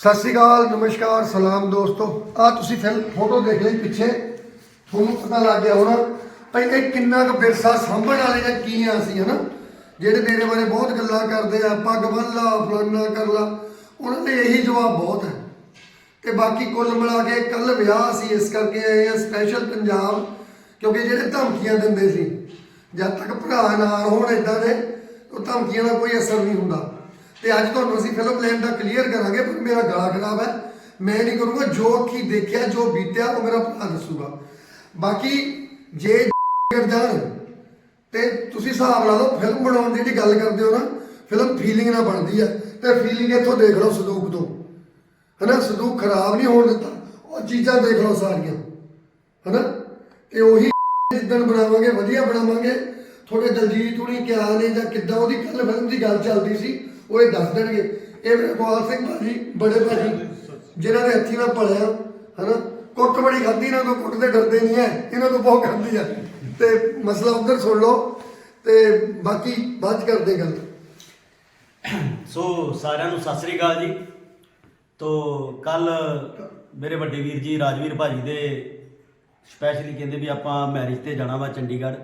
ਸਤਿ ਸ਼੍ਰੀ ਅਕਾਲ, ਨਮਸਕਾਰ, ਸਲਾਮ ਦੋਸਤੋ। ਆ ਤੁਸੀਂ ਫਿਰ ਫੋਟੋ ਦੇਖ ਲਈ ਪਿੱਛੇ। ਤੁਹਾਨੂੰ ਪਤਾ ਲੱਗ ਗਿਆ ਹੋਣਾ ਭਈ ਕਿੰਨਾ ਕੁ ਵਿਰਸਾ ਸਾਂਭਣ ਵਾਲੇ ਜਾਂ ਕੀ ਆ ਅਸੀਂ, ਹਨਾ? ਜਿਹੜੇ ਮੇਰੇ ਬਾਰੇ ਬਹੁਤ ਗੱਲਾਂ ਕਰਦੇ ਆ, ਪੱਗ ਬੰਨ ਲਾ, ਫਲਾਨਾ ਕਰ ਲਾ, ਉਹਨਾਂ ਦੇ ਇਹੀ ਜਵਾਬ ਬਹੁਤ ਹੈ। ਤੇ ਬਾਕੀ ਕੁੱਲ ਮਿਲਾ ਕੇ ਕੱਲ ਵਿਆਹ ਸੀ ਇਸ ਕਰਕੇ ਆਏ ਆ ਸਪੈਸ਼ਲ ਪੰਜਾਬ, ਕਿਉਂਕਿ ਜਿਹੜੇ ਧਮਕੀਆਂ ਦਿੰਦੇ ਸੀ, ਜਦ ਤੱਕ ਭਰਾ ਨਾ ਹੋਣ ਇਦਾਂ ਦੇ ਉਹ ਧਮਕੀਆਂ ਦਾ ਕੋਈ ਅਸਰ ਨਹੀਂ ਹੁੰਦਾ। ਤੇ ਅੱਜ ਤੁਹਾਨੂੰ ਅਸੀਂ ਫਿਲਮ ਲੈਣ ਦਾ ਕਲੀਅਰ ਕਰਾਂਗੇ, ਪਰ ਮੇਰਾ ਗਲਾ ਖਰਾਬ ਹੈ। ਮੈਂ ਨਹੀਂ ਕਰੂੰਗਾ, ਜੋ ਅੱਖੀ ਦੇਖਿਆ, ਜੋ ਬੀਤਿਆ, ਉਹ ਮੇਰਾ ਭਰਾ ਦੱਸੂਗਾ। ਬਾਕੀ ਜੇ ਕਰ ਜਾਣ, ਤੇ ਤੁਸੀਂ ਹਿਸਾਬ ਲਾ ਲਓ ਫਿਲਮ ਬਣਾਉਣ ਦੀ ਜਿਹੜੀ ਗੱਲ ਕਰਦੇ ਹੋ ਨਾ ਫਿਲਮ ਫੀਲਿੰਗ ਨਾਲ ਬਣਦੀ ਹੈ। ਤੇ ਫੀਲਿੰਗ ਇੱਥੋਂ ਦੇਖ ਲਓ ਸੰਦੂਕ ਤੋਂ। ਹਨਾ? ਸੰਦੂਕ ਖਰਾਬ ਨਹੀਂ ਹੋਣ ਦਿੱਤਾ। ਉਹ ਚੀਜ਼ਾਂ ਦੇਖ ਲਓ ਸਾਰੀਆਂ। ਹਨਾ? ਤੇ ਉਹੀ ਜਿੱਦਣ ਬਣਾਵਾਂਗੇ, ਵਧੀਆ ਬਣਾਵਾਂਗੇ। ਥੋੜੇ ਦਲਜੀਤ ਹੁਣੀ ਕਿਆ ਨੇ ਜਾਂ ਕਿੱਦਾਂ, ਉਹਦੀ ਕੱਲ ਫਿਲਮ ਦੀ ਗੱਲ ਚੱਲਦੀ ਸੀ। ਉਹ ਇਹ ਦੱਸ ਦੇਣਗੇ। ਇਹ ਮੇਰੇ ਗੋਲ ਸਿੰਘ ਭਾਜੀ, ਬੜੇ ਭਾਜੀ, ਜਿਨ੍ਹਾਂ ਦੇ ਹੱਥੀ ਮੈਂ ਪਲਿਆ ਹਨਾ? ਕੁੱਟ ਬੜੀ ਖਾਂਦੀ ਇਹਨਾਂ ਤੋਂ ਕੁੱਟ ਦੇ ਡਰਦੇ ਨਹੀਂ ਐ। ਇਹਨਾਂ ਤੋਂ ਬਹੁਤ ਖਾਂਦੀ ਆ ਤੇ ਮਸਲਾ ਉਧਰ ਸੁਣ ਲਓ। ਤੇ ਬਾਕੀ ਬਾਅਦ ਕਰਦੇ ਗੱਲ। ਸੋ ਸਾਰਿਆਂ ਨੂੰ ਸਤਿ ਸ੍ਰੀ ਅਕਾਲ ਜੀ। ਤੋ ਕੱਲ ਮੇਰੇ ਵੱਡੇ ਵੀਰ ਜੀ, ਰਾਜਵੀਰ ਭਾਜੀ ਦੇ ਸਪੈਸ਼ਲੀ ਕਹਿੰਦੇ ਵੀ ਆਪਾਂ ਮੈਰਿਜ ਤੇ ਜਾਣਾ ਵਾ ਚੰਡੀਗੜ੍ਹ।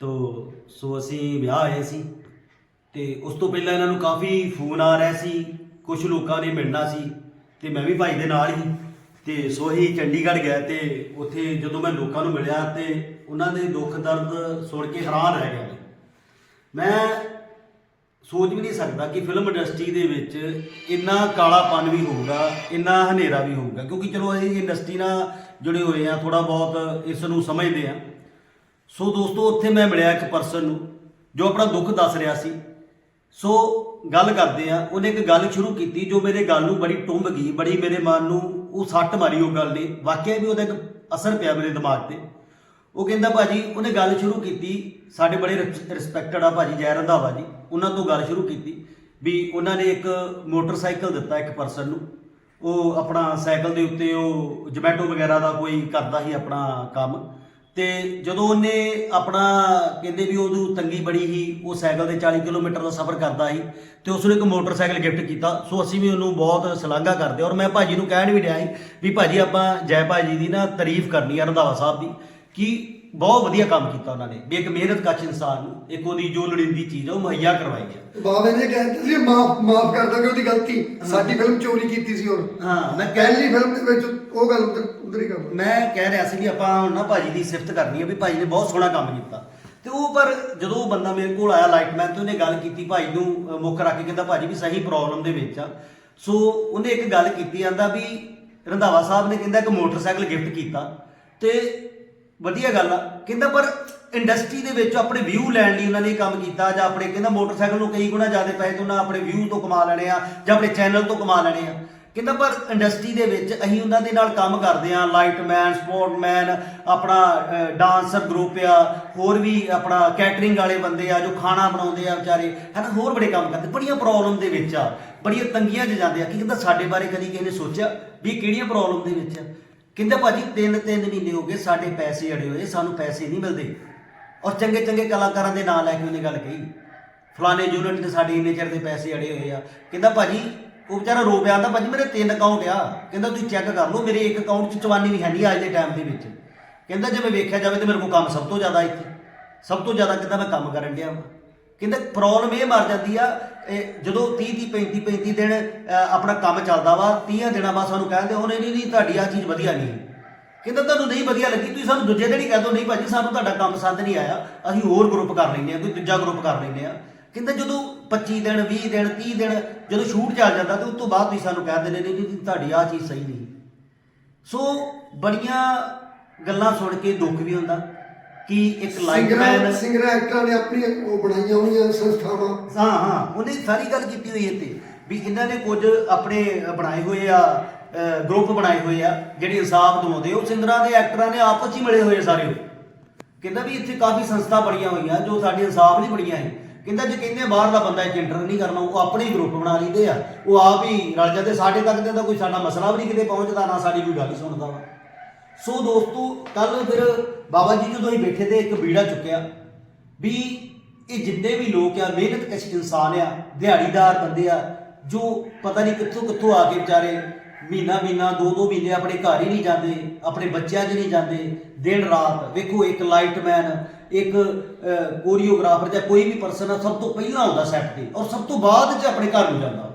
ਤੋਂ ਸੋ ਅਸੀਂ ਵਿਆਹ ਆਏ ਸੀ। ਤੇ ਉਸ ਤੋਂ ਪਹਿਲਾਂ ਇਹਨਾਂ ਨੂੰ ਕਾਫੀ ਫੋਨ ਆ ਰਿਹਾ ਸੀ ਕੁਝ ਲੋਕਾਂ ਨੇ ਮਿਲਣਾ ਸੀ ਤੇ ਮੈਂ ਵੀ ਭਾਈ ਦੇ ਨਾਲ ਹੀ ਤੇ ਸੋ ਹੀ ਚੰਡੀਗੜ੍ਹ ਗਿਆ ਤੇ ਉੱਥੇ ਜਦੋਂ ਮੈਂ ਲੋਕਾਂ ਨੂੰ ਮਿਲਿਆ ਤੇ ਉਹਨਾਂ ਦੇ ਦੁੱਖ ਦਰਦ ਸੁਣ ਕੇ ਹੈਰਾਨ ਰਹਿ ਗਿਆ ਮੈਂ। ਮੈਂ ਸੋਚ ਵੀ ਨਹੀਂ ਸਕਦਾ ਕਿ ਫਿਲਮ ਇੰਡਸਟਰੀ ਦੇ ਵਿੱਚ ਇੰਨਾ ਕਾਲਾਪਨ ਵੀ ਹੋਊਗਾ, ਇੰਨਾ ਹਨੇਰਾ ਵੀ ਹੋਊਗਾ, ਕਿਉਂਕਿ ਚਲੋ ਅਸੀਂ ਇੰਡਸਟਰੀ ਨਾਲ ਜੁੜੇ ਹੋਏ ਆ ਥੋੜਾ ਬਹੁਤ ਇਸ ਨੂੰ ਸਮਝਦੇ ਆ ਸੋ ਦੋਸਤੋ, ਉੱਥੇ ਮੈਂ ਮਿਲਿਆ ਇੱਕ ਪਰਸਨ ਨੂੰ ਜੋ ਆਪਣਾ ਦੁੱਖ ਦੱਸ ਰਿਹਾ ਸੀ। ਸੋ ਗੱਲ ਕਰਦੇ ਆ ਉਹਨੇ ਇੱਕ ਗੱਲ ਸ਼ੁਰੂ ਕੀਤੀ ਜੋ ਮੇਰੇ ਗੱਲ ਨੂੰ ਬੜੀ ਟੁੰਬ ਗਈ, ਬੜੀ ਮੇਰੇ ਮਨ ਨੂੰ ਉਹ ਸੱਟ ਮਾਰੀ ਉਹ ਗੱਲ ਨੇ। ਵਾਕਿਆ ਵੀ ਉਹਦਾ ਇੱਕ ਅਸਰ ਪਿਆ ਮੇਰੇ ਦਿਮਾਗ ਤੇ। ਉਹ ਕਹਿੰਦਾ, ਭਾਜੀ, ਉਹਨੇ ਗੱਲ ਸ਼ੁਰੂ ਕੀਤੀ, ਸਾਡੇ ਬੜੇ ਰਿਸਪੈਕਟਡ ਆ ਭਾਜੀ ਜੈ ਰੰਧਾਵਾ ਜੀ। ਉਹਨਾਂ ਤੋਂ ਗੱਲ ਸ਼ੁਰੂ ਕੀਤੀ ਵੀ ਉਹਨਾਂ ਨੇ ਇੱਕ ਮੋਟਰਸਾਈਕਲ ਦਿੱਤਾ ਇੱਕ ਪਰਸਨ ਨੂੰ। ਉਹ ਆਪਣਾ ਸਾਈਕਲ ਦੇ ਉੱਤੇ ਉਹ ਜਮੈਟੋ ਵਗੈਰਾ ਦਾ ਕੋਈ ਕਰਦਾ ਸੀ ਆਪਣਾ ਕੰਮ। ਤੇ ਜਦੋਂ ਉਹਨੇ ਆਪਣਾ ਕਹਿੰਦੇ ਵੀ ਉਹਨੂੰ ਤੰਗੀ ਬੜੀ ਸੀ ਉਹ ਸਾਈਕਲ ਤੇ 40 ਕਿਲੋਮੀਟਰ ਦਾ ਸਫ਼ਰ ਕਰਦਾ ਸੀ ਤੇ ਉਸ ਨੂੰ ਇੱਕ ਮੋਟਰਸਾਈਕਲ ਗਿਫਟ ਕੀਤਾ। ਸੋ ਅਸੀਂ ਵੀ ਉਹਨੂੰ ਬਹੁਤ ਸ਼ਲਾਘਾ ਕਰਦੇ ਔਰ ਮੈਂ ਭਾਜੀ ਨੂੰ ਕਹਿਣ ਵੀ ਰਿਹਾ ਸੀ ਵੀ ਭਾਜੀ ਆਪਾਂ ਜੈ ਭਾਜੀ ਦੀ ਨਾ ਤਾਰੀਫ ਕਰਨੀ ਆ ਰੰਧਾਵਾ ਸਾਹਿਬ ਦੀ ਕਿ ਬਹੁਤ ਵਧੀਆ ਕੰਮ ਕੀਤਾ ਉਹਨਾਂ ਨੇ। ਵੀ ਇੱਕ ਮਿਹਨਤ ਕਸ਼ ਇਨਸਾਨ ਨੂੰ ਇੱਕ ਉਹਦੀ ਜੋ ਲੋੜੀਂਦੀ ਚੀਜ਼ ਆ ਉਹ ਮੁਹੱਈਆ ਕਰਵਾਈ ਹੈ ਬਾਬੇ ਨੇ ਕਹਿੰਦੇ ਸੀ ਮਾਫ ਮਾਫ ਕਰ ਦਾਂਗੇ ਉਹਦੀ ਗਲਤੀ। ਸਾਡੀ ਫਿਲਮ ਚੋਰੀ ਕੀਤੀ ਸੀ ਹੁਣ। ਹਾਂ ਮੈਂ ਕਹਿ ਪਹਿਲੀ ਫਿਲਮ ਦੇ ਵਿੱਚ ਉਹ ਗੱਲ ਉਧਰ ਉਧਰ ਹੀ ਕਰ ਮੈਂ ਕਹਿ ਰਿਹਾ ਸੀ ਵੀ ਆਪਾਂ ਹੁਣ ਨਾ ਭਾਜੀ ਦੀ ਸਿਫਤ ਕਰਨੀ ਹੈ ਵੀ ਭਾਜੀ ਨੇ ਬਹੁਤ ਸੋਹਣਾ ਕੰਮ ਕੀਤਾ। ਤੇ ਉਹ ਪਰ ਜਦੋਂ ਉਹ ਬੰਦਾ ਮੇਰੇ ਕੋਲ ਆਇਆ ਲਾਈਟਮੈਨ ਤੇ ਉਹਨੇ ਗੱਲ ਕੀਤੀ ਭਾਈ ਨੂੰ ਮੁੱਖ ਰੱਖ ਕੇ ਕਹਿੰਦਾ, ਭਾਜੀ ਵੀ ਸਹੀ ਪ੍ਰੋਬਲਮ ਦੇ ਵਿੱਚ ਆ। ਸੋ ਉਹਨੇ ਇੱਕ ਗੱਲ ਕੀਤੀ ਜਾਂਦਾ ਵੀ ਰੰਧਾਵਾ ਸਾਹਿਬ ਨੇ ਕਹਿੰਦਾ ਇੱਕ ਮੋਟਰਸਾਈਕਲ ਗਿਫਟ ਕੀਤਾ। ਤੇ ਵਧੀਆ ਗੱਲ ਆ। ਕਹਿੰਦਾ ਪਰ ਇੰਡਸਟਰੀ ਦੇ ਵਿੱਚ ਆਪਣੇ ਵਿਊ ਲੈਣ ਲਈ ਉਹਨਾਂ ਨੇ ਕੰਮ ਕੀਤਾ ਜਾਂ ਆਪਣੇ, ਕਹਿੰਦਾ ਮੋਟਰਸਾਈਕਲ ਨੂੰ ਕਈ ਗੁਣਾ ਜ਼ਿਆਦਾ ਪੈਸੇ ਤੋਂ ਉਹਨਾਂ ਆਪਣੇ ਵਿਊ ਤੋਂ ਕਮਾ ਲੈਣੇ ਆ ਜਾਂ ਆਪਣੇ ਚੈਨਲ ਤੋਂ ਕਮਾ ਲੈਣੇ ਆ। ਕਹਿੰਦਾ ਪਰ ਇੰਡਸਟਰੀ ਦੇ ਵਿੱਚ ਅਸੀਂ ਉਹਨਾਂ ਦੇ ਨਾਲ ਕੰਮ ਕਰਦੇ ਆ ਲਾਈਟਮੈਨ, ਸਪੋਰਟਮੈਨ, ਆਪਣਾ ਡਾਂਸਰ ਗਰੁੱਪ ਆ, ਹੋਰ ਵੀ ਆਪਣਾ ਕੈਟਰਿੰਗ ਵਾਲੇ ਬੰਦੇ ਆ ਜੋ ਖਾਣਾ ਬਣਾਉਂਦੇ ਆ ਵਿਚਾਰੇ। ਹਨਾ ਹੋਰ ਬੜੇ ਕੰਮ ਕਰਦੇ। ਬੜੀਆਂ ਪ੍ਰੋਬਲਮ ਦੇ ਵਿੱਚ ਆ। ਬੜੀਆਂ ਤੰਗੀਆਂ 'ਚ ਜਾਂਦੇ ਆ। ਕੀ ਕਹਿੰਦਾ, ਸਾਡੇ ਬਾਰੇ ਕਦੀ ਕਿਸੇ ਨੇ ਸੋਚਿਆ ਵੀ ਕਿਹੜੀਆਂ ਪ੍ਰੋਬਲਮ ਦੇ ਵਿੱਚ ਆ? ਕਹਿੰਦਾ, ਭਾਜੀ ਤਿੰਨ ਤਿੰਨ ਮਹੀਨੇ ਹੋ ਗਏ ਸਾਡੇ ਪੈਸੇ ਅੜੇ ਹੋਏ, ਸਾਨੂੰ ਪੈਸੇ ਨਹੀਂ ਮਿਲਦੇ। ਔਰ ਚੰਗੇ ਚੰਗੇ ਕਲਾਕਾਰਾਂ ਦੇ ਨਾਂ ਲੈ ਕੇ ਉਹਨੇ ਗੱਲ ਕਹੀ। ਫਲਾਣੇ ਯੂਨਿਟ ਤੇ ਸਾਡੇ ਇੰਨੇ ਚਿਰ ਦੇ ਪੈਸੇ ਅੜੇ ਹੋਏ ਆ। ਕਹਿੰਦਾ, ਭਾਜੀ ਉਹ ਵਿਚਾਰਾ ਰੋ ਪਿਆ ਆਂਦਾ ਭਾਜੀ ਮੇਰੇ ਤਿੰਨ ਅਕਾਊਂਟ ਆ। ਕਹਿੰਦਾ ਤੁਸੀਂ ਚੈੱਕ ਕਰ ਲਓ, ਮੇਰੇ ਇੱਕ ਅਕਾਊਂਟ 'ਚ ਚਵਾਨੀ ਵੀ ਹੈ ਨਹੀਂ ਅੱਜ ਦੇ ਟਾਈਮ ਦੇ ਵਿੱਚ। ਕਹਿੰਦਾ ਜੇ ਮੈਂ ਵੇਖਿਆ ਜਾਵੇ ਤੇ ਮੇਰੇ ਕੋਲ ਕੰਮ ਸਭ ਤੋਂ ਜ਼ਿਆਦਾ ਇੱਥੇ। ਸਭ ਤੋਂ ਜ਼ਿਆਦਾ ਕਹਿੰਦਾ ਮੈਂ ਕੰਮ ਕਰਨ ਡਿਆ ਵਾਂ। ਕਹਿੰਦਾ ਪ੍ਰੋਬਲਮ ਇਹ ਮਰ ਜਾਂਦੀ ਆ ਜਦੋਂ 30 30 35 35 ਦਿਨ ਆਪਣਾ ਕੰਮ ਚੱਲਦਾ ਵਾ 30 ਦਿਨਾਂ ਬਾਅਦ ਸਾਨੂੰ ਕਹਿੰਦੇ ਉਹਨੇ, ਨਹੀਂ ਨਹੀਂ, ਤੁਹਾਡੀ ਆ ਚੀਜ਼ ਵਧੀਆ ਨਹੀਂ ਕਹਿੰਦਾ ਤੁਹਾਨੂੰ ਨਹੀਂ ਵਧੀਆ ਲੱਗੀ, ਤੁਸੀਂ ਸਾਨੂੰ ਦੂਜੇ ਦਿਨ ਹੀ ਕਹਿ ਦਿਓ, ਨਹੀਂ ਭਾਜੀ, ਸਾਨੂੰ ਤੁਹਾਡਾ ਕੰਮ ਪਸੰਦ ਨਹੀਂ ਆਇਆ। ਅਸੀਂ ਹੋਰ ਗਰੁੱਪ ਕਰ ਲੈਂਦੇ ਆ ਕੋਈ ਦੂਜਾ ਗਰੁੱਪ ਕਰ ਲੈਂਦੇ ਆ ਕਹਿੰਦਾ ਜਦੋਂ 25 ਦਿਨ 20 ਦਿਨ 30 ਦਿਨ ਜਦੋਂ ਸ਼ੂਟ ਚੱਲ ਜਾਂਦਾ ਤੇ ਉਸ ਤੋਂ ਬਾਅਦ ਤੁਸੀਂ ਸਾਨੂੰ ਕਹਿ ਦਿੰਦੇ ਨੇ ਨਹੀਂ ਤੁਹਾਡੀ ਆ ਚੀਜ਼ ਸਹੀ ਨਹੀਂ। ਸੋ ਬੜੀਆਂ ਗੱਲਾਂ ਸੁਣ ਕੇ ਦੁੱਖ ਵੀ ਹੁੰਦਾ ਕਿ ਇੱਕ ਲਾਈਟਮੈਨ ਸਿੰਗਰਾਂ ਐਕਟਰਾਂ ਨੇ ਆਪਣੀ ਉਹ ਬਣਾਈਆਂ ਹੋਈਆਂ ਸੰਸਥਾਵਾਂ। ਹਾਂ ਹਾਂ ਉਹਨੇ ਸਾਰੀ ਗੱਲ ਕੀਤੀ ਹੋਈ ਹੈ ਤੇ ਵੀ ਇਹਨਾਂ ਨੇ ਕੁਝ ਆਪਣੇ ਬਣਾਏ ਹੋਏ ਆ ਗਰੁੱਪ ਬਣਾਏ ਹੋਏ ਆ ਜਿਹੜੇ ਇਨਸਾਫ ਦਵਾਉਂਦੇ ਉਹ ਸਿੰਗਰਾਂ ਦੇ ਐਕਟਰਾਂ ਨੇ ਆਪਸ 'ਚ ਹੀ ਮਿਲੇ ਹੋਏ ਸਾਰੇ ਉਹ। ਕਹਿੰਦਾ ਵੀ ਇੱਥੇ ਕਾਫੀ ਸੰਸਥਾ ਬਣੀਆਂ ਹੋਈਆਂ ਜੋ ਸਾਡੇ ਇਨਸਾਫ ਨਹੀਂ ਬਣੀਆਂ ਹੈ ਕਹਿੰਦਾ ਜੇ ਕਹਿੰਦੇ ਬਾਹਰ ਦਾ ਬੰਦਾ ਇੱਕ ਇੰਟਰ ਨਹੀਂ ਕਰਨਾ, ਉਹ ਆਪਣੇ ਹੀ ਗਰੁੱਪ ਬਣਾ ਲਈਦੇ ਆ। ਉਹ ਆਪ ਹੀ ਰਲ ਜਾਂਦੇ, ਸਾਡੇ ਤੱਕ ਦੇ ਤਾਂ ਕੋਈ ਸਾਡਾ ਮਸਲਾ ਵੀ ਨਹੀਂ ਕਿਤੇ ਪਹੁੰਚਦਾ, ਨਾ ਸਾਡੀ ਕੋਈ ਗੱਲ ਸੁਣਦਾ ਵਾ। ਸੋ ਦੋਸਤੋ ਕੱਲ ਫਿਰ ਬਾਬਾ ਜੀ ਜਦੋਂ ਹੀ ਬੈਠੇ ਤੇ ਇੱਕ ਬੀੜਾ ਚੁੱਕਿਆ, ਵੀ ਇਹ ਜਿੰਨੇ ਵੀ ਲੋਕ ਆ, ਮਿਹਨਤ ਕਸ਼ ਇਨਸਾਨ ਆ, ਦਿਹਾੜੀਦਾਰ ਬੰਦੇ ਆ, ਜੋ ਪਤਾ ਨਹੀਂ ਕਿੱਥੋਂ ਕਿੱਥੋਂ ਆ ਕੇ ਵਿਚਾਰੇ ਮਹੀਨਾ ਮਹੀਨਾ, ਦੋ ਦੋ ਮਹੀਨੇ ਆਪਣੇ ਘਰ ਹੀ ਨਹੀਂ ਜਾਂਦੇ, ਆਪਣੇ ਬੱਚਿਆਂ 'ਚ ਨਹੀਂ ਜਾਂਦੇ, ਦਿਨ ਰਾਤ, ਵੇਖੋ ਇੱਕ ਲਾਈਟਮੈਨ ਇੱਕ ਕੋਰੀਓਗ੍ਰਾਫਰ ਜਾਂ ਕੋਈ ਵੀ ਪਰਸਨ ਆ ਸਭ ਤੋਂ ਪਹਿਲਾਂ ਆਉਂਦਾ ਸੈੱਟ ਤੇ ਔਰ ਸਭ ਤੋਂ ਬਾਅਦ 'ਚ ਆਪਣੇ ਘਰ ਨੂੰ ਜਾਂਦਾ।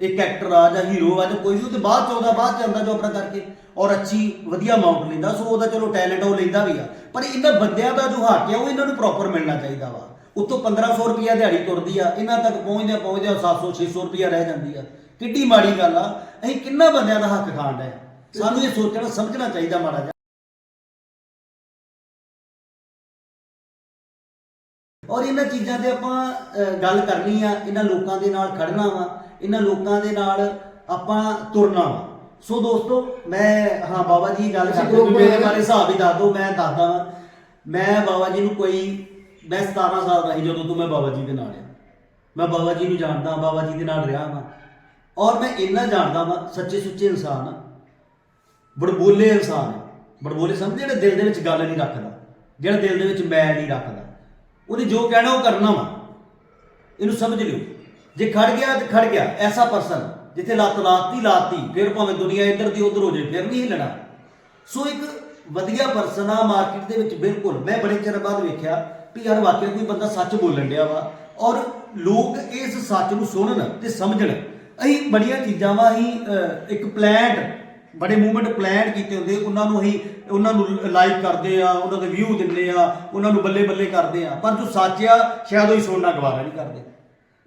ਇੱਕ ਐਕਟਰ ਆ ਜਾਂ ਹੀਰੋ ਆ ਜਾਂ ਕੋਈ ਵੀ ਉਹਦੇ ਬਾਅਦ ਚ ਆਉਂਦਾ ਬਾਅਦ ਚ ਆਉਂਦਾ ਜੋ ਆਪਣਾ ਕਰਕੇ ਔਰ ਅੱਛੀ ਵਧੀਆ ਅਮਾਉਂਟ ਲੈਂਦਾ ਸੋ ਉਹਦਾ ਚਲੋ ਟੈਲੈਂਟ ਉਹ ਲੈਂਦਾ ਵੀ ਆ। ਪਰ ਇਹਨਾਂ ਬੰਦਿਆਂ ਦਾ ਜੋ ਹੱਕ ਆ ਉਹ ਇਹਨਾਂ ਨੂੰ ਪ੍ਰੋਪਰ ਮਿਲਣਾ ਚਾਹੀਦਾ ਵਾ। ਉੱਤੋਂ 1500 ਰੁਪਿਆ ਦਿਹਾੜੀ ਤੁਰਦੀ ਆ ਇਹਨਾਂ ਤੱਕ ਪਹੁੰਚਦਿਆਂ ਪਹੁੰਚਦਿਆਂ 700 600 ਰੁਪਿਆ ਰਹਿ ਜਾਂਦੀ ਆ। ਕਿੱਡੀ ਮਾੜੀ ਗੱਲ ਆ। ਅਸੀਂ ਕਿੰਨਾ ਬੰਦਿਆਂ ਦਾ ਹੱਕ ਖਾਣ ਡਏ ਸਾਨੂੰ ਇਹ ਸੋਚਣਾ ਸਮਝਣਾ ਚਾਹੀਦਾ ਮਾੜਾ ਔਰ ਇਹਨਾਂ ਚੀਜ਼ਾਂ ਤੇ ਆਪਾਂ ਗੱਲ ਕਰਨੀ ਆ ਇਹਨਾਂ ਲੋਕਾਂ ਦੇ ਨਾਲ ਖੜਨਾ ਵਾ ਇਹਨਾਂ ਲੋਕਾਂ ਦੇ ਨਾਲ ਆਪਾਂ ਤੁਰਨਾ ਵਾ। ਸੋ ਦੋਸਤੋ ਮੈਂ ਹਾਂ ਬਾਬਾ ਜੀ ਦੀ ਗੱਲ ਤੁਸੀਂ ਕਰਦੇ group ਮੇਰੇ? ਬਾਰੇ ਹਿਸਾਬ ਹੀ ਦੱਸ ਦਿਓ ਮੈਂ ਦੱਸਦਾ ਵਾਂ। ਮੈਂ ਬਾਬਾ ਜੀ ਨੂੰ ਕੋਈ ਮੈਂ 17 ਸਾਲ ਦਾ ਸੀ ਜਦੋਂ ਤੋਂ ਮੈਂ ਬਾਬਾ ਜੀ ਦੇ ਨਾਲ ਆ। ਮੈਂ ਬਾਬਾ ਜੀ ਨੂੰ ਜਾਣਦਾ ਬਾਬਾ ਜੀ ਦੇ ਨਾਲ ਰਿਹਾ ਵਾਂ। ਔਰ ਮੈਂ ਇੰਨਾ ਜਾਣਦਾ ਵਾਂ ਸੱਚੇ ਸੁੱਚੇ ਇਨਸਾਨ ਆ। ਬੜਬੋਲੇ ਇਨਸਾਨ ਬੜਬੋਲੇ ਸਮਝ ਜਿਹੜਾ ਦਿਲ ਦੇ ਵਿੱਚ ਗੱਲ ਨਹੀਂ ਰੱਖਦਾ। ਜਿਹੜਾ ਦਿਲ ਦੇ ਵਿੱਚ ਮੈਂ ਨਹੀਂ ਰੱਖਦਾ। ਉਹਨੇ ਜੋ ਕਹਿਣਾ ਉਹ ਕਰਨਾ ਵਾ। ਇਹਨੂੰ ਸਮਝ ਲਿਓ। ਜੇ ਖੜ ਗਿਆ ਤੇ ਖੜ ਗਿਆ, ਐਸਾ ਪਰਸਨ ਜਿੱਥੇ ਲੱਤ ਲਾਤੀ ਲਾਤੀ, ਫਿਰ ਭਾਵੇਂ ਦੁਨੀਆ ਇੱਧਰ ਦੀ ਉੱਧਰ ਹੋ ਜਾਏ ਫਿਰ ਨਹੀਂ ਹਿੱਲਣਾ। ਸੋ ਇੱਕ ਵਧੀਆ ਪਰਸਨ ਆ ਮਾਰਕੀਟ ਦੇ ਵਿੱਚ ਬਿਲਕੁਲ। ਮੈਂ ਬੜੇ ਚਿਰ ਬਾਅਦ ਵੇਖਿਆ ਵੀ ਯਾਰ ਵਾਕਿਆ ਕੋਈ ਬੰਦਾ ਸੱਚ ਬੋਲਣ ਡਿਆ ਵਾ ਔਰ ਲੋਕ ਇਸ ਸੱਚ ਨੂੰ ਸੁਣਨ ਤੇ ਸਮਝਣ। ਅਸੀਂ ਬੜੀਆਂ ਚੀਜ਼ਾਂ ਵਾ, ਅਸੀਂ ਇੱਕ ਪਲੈਂਟ ਬੜੇ ਮੂਵਮੈਂਟ ਪਲਾਨ ਕੀਤੇ ਹੁੰਦੇ, ਉਹਨਾਂ ਨੂੰ ਅਸੀਂ, ਉਹਨਾਂ ਨੂੰ ਲਾਈਕ ਕਰਦੇ ਆ ਉਹਨਾਂ ਦੇ ਵਿਊ ਦਿੰਦੇ ਆ ਉਹਨਾਂ ਨੂੰ ਬੱਲੇ ਬੱਲੇ ਕਰਦੇ ਆ ਪਰ ਜੋ ਸੱਚ ਆ, ਸ਼ਾਇਦ ਉਹ ਸੁਣਨਾ ਗਵਾਰਾ ਨਹੀਂ ਕਰਦੇ।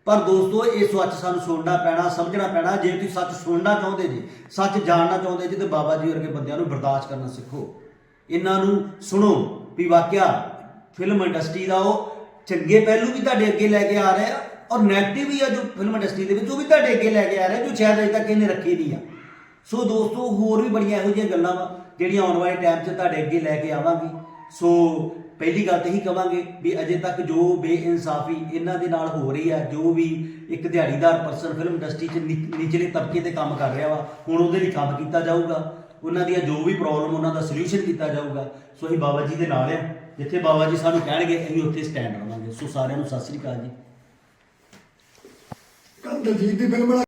ਪਰ ਦੋਸਤੋ, ਇਹ ਸੱਚ ਸਾਨੂੰ ਸੁਣਨਾ ਪੈਣਾ, ਸਮਝਣਾ ਪੈਣਾ, ਜੇ ਤੁਸੀਂ ਸੱਚ ਸੁਣਨਾ ਚਾਹੁੰਦੇ ਜੀ, ਸੱਚ ਜਾਣਨਾ ਚਾਹੁੰਦੇ ਜੀ, ਤੇ ਬਾਬਾ ਜੀ ਵਰਗੇ ਬੰਦਿਆਂ ਨੂੰ ਬਰਦਾਸ਼ਤ ਕਰਨਾ ਸਿੱਖੋ। ਇਹਨਾਂ ਨੂੰ ਸੁਣੋ ਵੀ ਵਾਕਿਆ ਫਿਲਮ ਇੰਡਸਟਰੀ ਦਾ ਉਹ ਚੰਗੇ ਪਹਿਲੂ ਵੀ ਤੁਹਾਡੇ ਅੱਗੇ ਲੈ ਕੇ ਆ ਰਹੇ ਆ ਔਰ ਨੈਗੇਟਿਵ ਵੀ ਆ ਜੋ ਫਿਲਮ ਇੰਡਸਟਰੀ ਦੇ ਵਿੱਚ, ਉਹ ਵੀ ਤੁਹਾਡੇ ਅੱਗੇ ਲੈ ਕੇ ਆ ਰਹੇ, ਜੋ ਸ਼ਾਇਦ ਅਜੇ ਤੱਕ ਇਹਨੇ ਰੱਖੀ ਨਹੀਂ ਆ। ਸੋ ਦੋਸਤੋ, ਹੋਰ ਵੀ ਬੜੀਆਂ ਇਹੋ ਜਿਹੀਆਂ ਗੱਲਾਂ ਵਾ ਜਿਹੜੀਆਂ ਆਉਣ ਵਾਲੇ ਟਾਈਮ 'ਚ ਤੁਹਾਡੇ ਅੱਗੇ ਲੈ ਕੇ ਆਵਾਂਗੇ। ਸੋ ਪਹਿਲੀ ਗੱਲ ਤਾਂ ਇਹੀ ਕਵਾਂਗੇ ਵੀ ਅਜੇ ਤੱਕ ਜੋ ਬੇਇਨਸਾਫੀ ਇਹਨਾਂ ਦੇ ਨਾਲ ਹੋ ਰਹੀ ਹੈ ਜੋ ਵੀ ਇੱਕ ਦਿਹਾੜੀਦਾਰ ਪਰਸਨ ਫਿਲਮ ਇੰਡਸਟਰੀ 'ਚ ਨਿ- ਨਿਚਲੇ ਤਬਕੇ ਤੇ ਕੰਮ ਕਰ ਰਿਹਾ ਵਾ, ਹੁਣ ਉਹਦੇ ਲਈ ਕੰਮ ਕੀਤਾ ਜਾਊਗਾ। ਉਹਨਾਂ ਦੀਆਂ ਜੋ ਵੀ ਪ੍ਰੋਬਲਮ ਉਹਨਾਂ ਦਾ ਸੋਲੂਸ਼ਨ ਕੀਤਾ ਜਾਊਗਾ। ਸੋ ਅਸੀਂ ਬਾਬਾ ਜੀ ਦੇ ਨਾਲ ਆ। ਜਿੱਥੇ ਬਾਬਾ ਜੀ ਸਾਨੂੰ ਕਹਿਣਗੇ, ਅਸੀਂ ਉੱਥੇ ਸਟੈਂਡ ਰਵਾਂਗੇ। ਸੋ ਸਾਰਿਆਂ ਨੂੰ ਸਤਿ ਸ੍ਰੀ ਅਕਾਲ ਜੀ। ਕੱਲ ਦੀ ਫਿਲਮ ਬਣਾ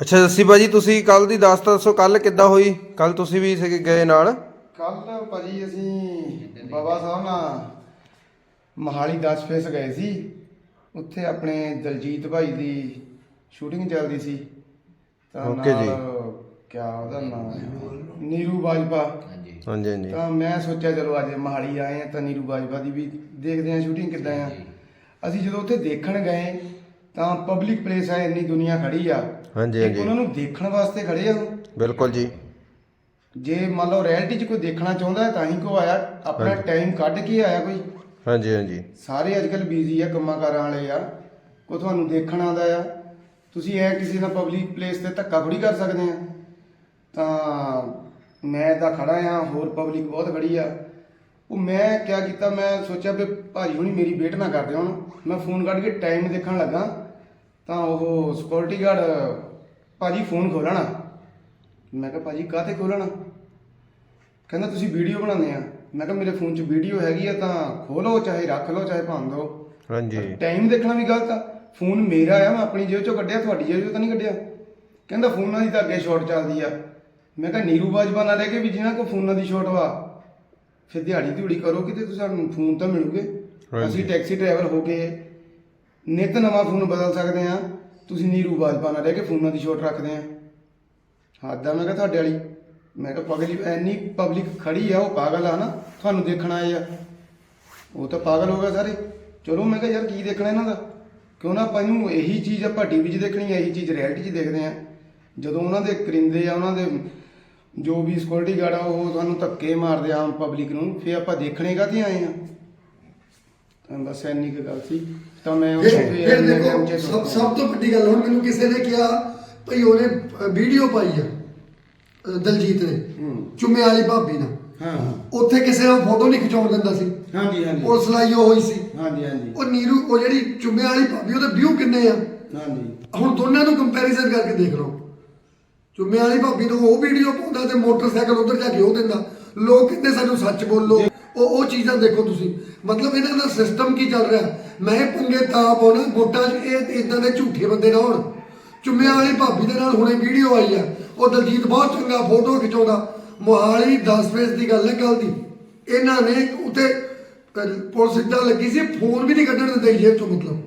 ਅੱਛਾ ਜੱਸੀ ਬਾਜੀ ਤੁਸੀਂ ਕੱਲ ਦੀ ਦੱਸ ਤਾਂ ਦੱਸੋ ਕੱਲ ਕਿੱਦਾਂ ਹੋਈ? ਕੱਲ ਤੁਸੀਂ ਵੀ ਸੀਗੇ ਗਏ ਨਾਲ? ਕੱਲ ਭਾਜੀ ਅਸੀਂ ਬਾਬਾ ਸਾਹਿਬ ਨਾਲ ਮਹਾਲੀ 10 ਫੇਸ ਗਏ ਸੀ। ਉੱਥੇ ਆਪਣੇ ਦਲਜੀਤ ਭਾਈ ਦੀ ਸ਼ੂਟਿੰਗ ਚੱਲਦੀ ਸੀ। ਤਾਂ Okay ਜੀ। ਨਾਲ ਕਿਆ ਉਹਦਾ ਨਾਮ ਹੈ? ਨੀਰੂ ਬਾਜਪਾ ਹਾਂਜੀ। ਹਾਂਜੀ ਤਾਂ ਮੈਂ ਸੋਚਿਆ ਚਲੋ ਅੱਜ ਮਹਾਲੀ ਆਏ ਆ ਤਾਂ ਨੀਰੂ ਬਾਜਪਾ ਦੀ ਵੀ ਦੇਖਦੇ ਆ ਸ਼ੂਟਿੰਗ ਕਿੱਦਾਂ ਆ। ਅਸੀਂ ਜਦੋਂ ਉੱਥੇ ਦੇਖਣ ਗਏ ਤਾਂ ਪਬਲਿਕ ਪਲੇਸ ਆ ਇੰਨੀ ਦੁਨੀਆ ਖੜੀ ਆ। ਹਾਂਜੀ, ਇੱਕ ਹਾਂਜੀ। ਉਹਨਾਂ ਨੂੰ ਦੇਖਣ ਵਾਸਤੇ ਖੜੇ ਆ ਉਹ। ਬਿਲਕੁਲ ਜੀ। ਜੇ ਮੰਨ ਲਓ ਰਿਐਲਿਟੀ 'ਚ ਕੋਈ ਦੇਖਣਾ ਚਾਹੁੰਦਾ ਹੈ ਤਾਂ ਹੀ ਕੋ ਆਇਆ। ਆਪਣਾ। ਟਾਈਮ ਕੱਢ ਕੇ ਆਇਆ ਕੋਈ। ਹਾਂਜੀ ਹਾਂਜੀ। ਸਾਰੇ ਅੱਜ ਕੱਲ ਬਿਜ਼ੀ ਆ ਕੰਮਾਂ ਕਾਰਾਂ ਵਾਲੇ ਆ। ਕੋ ਤੁਹਾਨੂੰ ਦੇਖਣ ਆਉਂਦਾ ਆ। ਤੁਸੀਂ ਐ ਕਿਸੇ ਨਾਲ ਪਬਲਿਕ ਪਲੇਸ ਤੇ ਧੱਕਾ ਥੋੜੀ ਕਰ ਸਕਦੇ ਆ। ਤਾਂ ਮੈਂ ਤਾਂ ਖੜਾ ਆ ਹੋਰ ਪਬਲਿਕ ਬਹੁਤ ਖੜੀ ਆ। ਉਹ ਮੈਂ ਕਿਆ ਕੀਤਾ ਮੈਂ ਸੋਚਿਆ ਵੀ ਭਾਜੀ ਹੁਣੀ ਮੇਰੀ ਵੇਟ ਨਾ ਕਰਦੇ ਹੁਣ। ਮੈਂ ਫੋਨ ਕੱਢ ਕੇ ਟਾਈਮ ਦੇਖਣ ਲੱਗਾ ਤਾਂ ਉਹ ਸਿਕਿਉਰਿਟੀ ਗਾਰਡ ਭਾਜੀ ਫੋਨ ਖੋਲਣਾ। ਮੈਂ ਕਿਹਾ ਭਾਜੀ ਕਾਹਤੇ ਖੋਲਣਾ? ਕਹਿੰਦਾ ਤੁਸੀਂ ਵੀਡੀਓ ਬਣਾਉਂਦੇ ਆ। ਮੈਂ ਕਿਹਾ ਮੇਰੇ ਫੋਨ 'ਚ ਵੀਡੀਓ ਹੈਗੀ ਆ ਤਾਂ ਖੋਲੋ ਚਾਹੇ ਰੱਖ ਲਓ ਚਾਹੇ ਭੰਨ ਦਿਓ ਹਾਂਜੀ। ਟਾਈਮ ਦੇਖਣਾ ਵੀ ਗਲਤ ਆ। ਫੋਨ ਮੇਰਾ ਆ ਮੈਂ ਆਪਣੀ ਜੇਬ 'ਚੋਂ ਕੱਢਿਆ ਤੁਹਾਡੀ ਜੇਬ 'ਚੋਂ ਤਾਂ ਨਹੀਂ ਕੱਢਿਆ। ਕਹਿੰਦਾ ਫੋਨਾਂ ਦੀ ਤਾਂ ਅੱਗੇ ਸ਼ਾਰਟ ਚੱਲਦੀ ਆ। ਮੈਂ ਕਿਹਾ ਨੀਰੂ ਬਾਜਵਾ ਨਾ ਰਹਿ ਕੇ ਵੀ ਜਿਨ੍ਹਾਂ ਕੋ ਫੋਨਾਂ ਦੀ ਸ਼ਾਰਟ ਵਾ ਫਿਰ ਦਿਹਾੜੀ ਦਿਹੜੀ ਕਰੋ ਕਿਤੇ ਤੁਸੀਂ ਸਾਨੂੰ ਫੋਨ ਤਾਂ ਮਿਲੂਗੇ। ਅਸੀਂ ਟੈਕਸੀ ਡਰਾਈਵਰ ਹੋ ਕੇ ਨਿਤ ਨਵਾਂ ਫੋਨ ਬਦਲ ਸਕਦੇ ਆ ਤੁਸੀਂ ਨੀਰੂ ਬਾਜਵਾ ਨਾ ਰਹਿ ਕੇ ਫੋਨਾਂ ਦੀ ਸ਼ਾਰਟ ਰੱਖਦੇ ਆ ਹੱਦ ਆ ਮੈਂ ਕਿਹਾ ਤੁਹਾਡੇ ਵਾਲੀ। ਮੈਂ ਕਿਹਾ ਪਗਲੀ ਐਨੀ ਪਬਲਿਕ ਖੜੀ ਆ ਉਹ ਪਾਗਲ ਆ ਨਾ ਤੁਹਾਨੂੰ ਦੇਖਣ ਆਏ ਆ। ਉਹ ਤਾਂ ਪਾਗਲ ਹੋ ਗਏ ਸਾਰੇ। ਚਲੋ ਮੈਂ ਕਿਹਾ ਯਾਰ ਕੀ ਦੇਖਣਾ ਇਹਨਾਂ ਦਾ? ਕਿਉਂ ਨਾ ਆਪਾਂ ਨੂੰ ਇਹੀ ਚੀਜ਼ ਆਪਾਂ ਟੀਵੀ 'ਚ ਦੇਖਣੀ ਹੈ ਇਹੀ ਚੀਜ਼ ਰਿਐਲਿਟੀ 'ਚ ਦੇਖਦੇ ਆ ਜਦੋਂ ਉਹਨਾਂ ਦੇ ਕਰਿੰਦੇ ਆ ਉਹਨਾਂ ਦੇ ਜੋ ਵੀ ਸਿਕਿਉਰਿਟੀ ਗਾਰਡ ਆ ਉਹ ਤੁਹਾਨੂੰ ਧੱਕੇ ਮਾਰਦੇ ਆ ਆਮ ਪਬਲਿਕ ਨੂੰ ਫੇ ਆਪਾਂ ਦੇਖਣੇ ਕਾਹਤੇ ਆਏ ਆ? ਤਾਂ ਬਸ ਇੰਨੀ ਕੁ ਗੱਲ ਸੀ ਤਾਂ ਮੈਂ ਫਿਰ ਫਿਰ ਦੇਖੋ ਸਭ ਸਭ ਤੋਂ ਵੱਡੀ ਗੱਲ ਹੁਣ ਮੈਨੂੰ ਕਿਸੇ ਨੇ ਕਿਹਾ ਭਈ ਉਹਨੇ ਵੀਡੀਓ ਪਾਈ ਆ ਅ, ਦਲਜੀਤ ਨੇ। ਚੁੰਮੇ ਵਾਲੀ ਭਾਬੀ ਨਾਲ। ਹਾਂ ਹਾਂ। ਉੱਥੇ ਕਿਸੇ ਨੂੰ ਫੋਟੋ ਨਹੀਂ ਖਿਚਾਉਣ ਦਿੰਦਾ ਸੀ। ਹਾਂਜੀ ਹਾਂਜੀ। ਪੁਲਿਸ ਲਾਈ ਉਹ ਹੋਈ ਸੀ। ਹਾਂਜੀ ਹਾਂਜੀ। ਉਹ ਨੀਰੂ ਉਹ ਜਿਹੜੀ ਚੁੰਮੇ ਵਾਲੀ ਭਾਬੀ ਉਹਦੇ ਵਿਊ ਕਿੰਨੇ ਆ? ਹਾਂਜੀ। ਹੁਣ ਦੋਨਾਂ ਨੂੰ ਕੰਪੈਰੀਜ਼ਨ ਕਰਕੇ ਦੇਖ ਲਓ। ਚੁੰਮੇ ਵਾਲੀ ਭਾਬੀ ਨੂੰ ਉਹ ਵੀਡੀਓ ਪਾਉਂਦਾ ਤੇ ਮੋਟਰਸਾਈਕਲ ਉਧਰ ਜਾ ਕੇ ਉਹ ਦਿੰਦਾ। ਲੋਕ ਕਹਿੰਦੇ ਸਾਨੂੰ ਸੱਚ ਬੋਲੋ। ਉਹ ਉਹ ਚੀਜ਼ਾਂ ਦੇਖੋ ਤੁਸੀਂ। ਮਤਲਬ ਇਹਨਾਂ ਦਾ ਸਿਸਟਮ ਕੀ ਚੱਲ ਰਿਹਾ? ਮੈਂ ਇਹ ਪੰਗੇ ਤਾਂ ਪਾਉਣਾ, ਵੋਟਾਂ 'ਚ ਇਹ ਇਦਾਂ ਦੇ ਝੂਠੇ ਬੰਦੇ ਨਾ ਹੋਣ। ਚੁੰਮਿਆਂ ਵਾਲੀ ਭਾਬੀ ਦੇ ਨਾਲ ਹੁਣੇ ਵੀਡੀਓ ਆਈ ਆ। ਉਹ ਦਲਜੀਤ ਬਹੁਤ ਚੰਗਾ ਫੋਟੋ ਖਿਚਾਉਂਦਾ। ਮੋਹਾਲੀ 10 ਫੇਸ ਦੀ ਗੱਲ ਹੈ ਕੱਲ ਦੀ। ਇਹਨਾਂ ਨੇ ਉੱਤੇ ਪੁਲਿਸ ਇੱਦਾਂ ਲੱਗੀ ਸੀ, ਫੋਨ ਵੀ ਨਹੀਂ ਕੱਢਣ ਦਿੰਦੇ ਜੇਬ ਤੋਂ ਮਤਲਬ।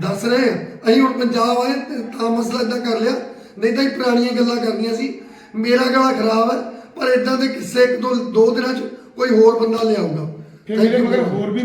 ਦੱਸ ਰਹੇ ਆ। ਅਸੀਂ ਹੁਣ ਪੰਜਾਬ ਆਏ, ਤਾਂ ਮਸਲਾ ਇਦਾਂ ਕਰ ਲਿਆ। ਨਹੀਂ ਤਾਂ ਹੀ ਪੁਰਾਣੀਆਂ ਗੱਲਾਂ ਕਰਨੀਆਂ ਸੀ। ਮੇਰਾ ਗਲਾ ਖਰਾਬ ਹੈ ਪਰ ਇਦਾਂ ਦੇ ਕਿੱਸੇ ਇੱਕ ਦੋ ਦੋ ਦਿਨਾਂ ਚ ਕੋਈ ਹੋਰ ਬੰਦਾ ਲਿਆਊਗਾ। ਫਿਰ ਮੇਰੇ ਮਗਰ ਹੋਰ ਵੀ